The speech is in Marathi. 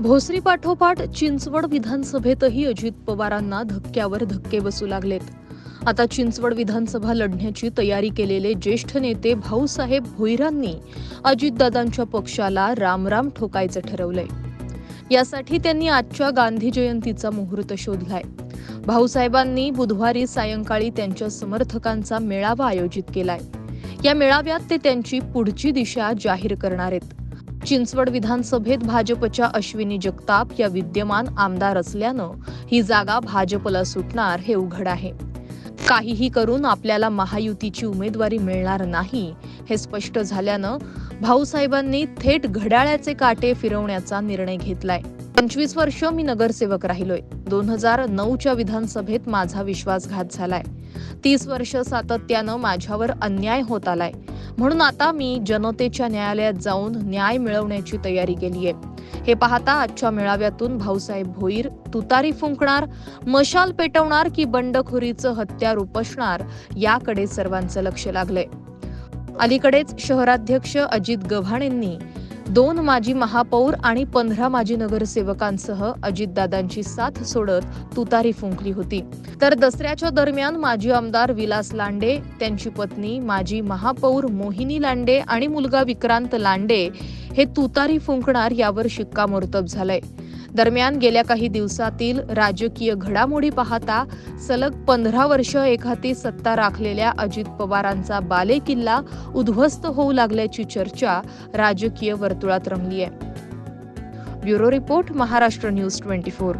भोसरी पाठोपाठ चिंचवड विधानसभेतही अजित पवारांना धक्क्यावर धक्के बसू लागलेत. आता चिंचवड विधानसभा लढण्याची तयारी केलेले ज्येष्ठ नेते भाऊसाहेब भोईरांनी अजितदादांच्या पक्षाला रामराम ठोकायचं ठरवलंय. यासाठी त्यांनी आजच्या गांधी जयंतीचा मुहूर्त शोधलाय. भाऊसाहेबांनी बुधवारी सायंकाळी त्यांच्या समर्थकांचा मेळावा आयोजित केलाय. या मेळाव्यात ते त्यांची पुढची दिशा जाहीर करणार आहेत. चिंचवड विधानसभेत भाजपच्या अश्विनी जगताप या विद्यमान आमदार असल्यानं ही जागा भाजपला सुटणार हे उघड आहे. काहीही करून आपल्याला महायुतीची उमेदवारी मिळणार नाही हे स्पष्ट झाल्यानं भाऊसाहेबांनी थेट घड्याळ्याचे काटे फिरवण्याचा निर्णय घेतलाय. पंचवीस वर्ष मी नगरसेवक राहिलोय. दोन हजार नऊच्या विधानसभेत माझा विश्वासघात झालाय. तीस वर्ष सातत्यानं माझ्यावर अन्याय होत आलाय. म्हणून आता मी जनतेच्या न्यायालयात जाऊन न्याय मिळवण्याची तयारी केली आहे. हे पाहता आजच्या मेळाव्यातून भाऊसाहेब भोईर तुतारी फुंकणार मशाल पेटवणार की बंडखोरीचं हत्यार उपसणार याकडे सर्वांचं लक्ष लागलंय. अलीकडेच शहराध्यक्ष अजित गव्हाणेंनी दोन माजी महापौर आणि पंधरा माजी नगरसेवकांसह अजितदादांची साथ सोडत तुतारी फुंकली होती. तर दसऱ्याच्या दरम्यान माजी आमदार विलास लांडे त्यांची पत्नी माजी महापौर मोहिनी लांडे आणि मुलगा विक्रांत लांडे हे तुतारी फुंकणार यावर शिक्कामोर्तब झालंय. दरम्यान गेल्या काही दिवसातील राजकीय घडामोडी पाहता सलग पंधरा वर्ष एखादी सत्ता राखलेल्या अजित पवारांचा बालेकिल्ला उद्ध्वस्त होऊ लागल्याची चर्चा राजकीय वर्तुळात रंगली आहे bureau report Maharashtra news twenty four.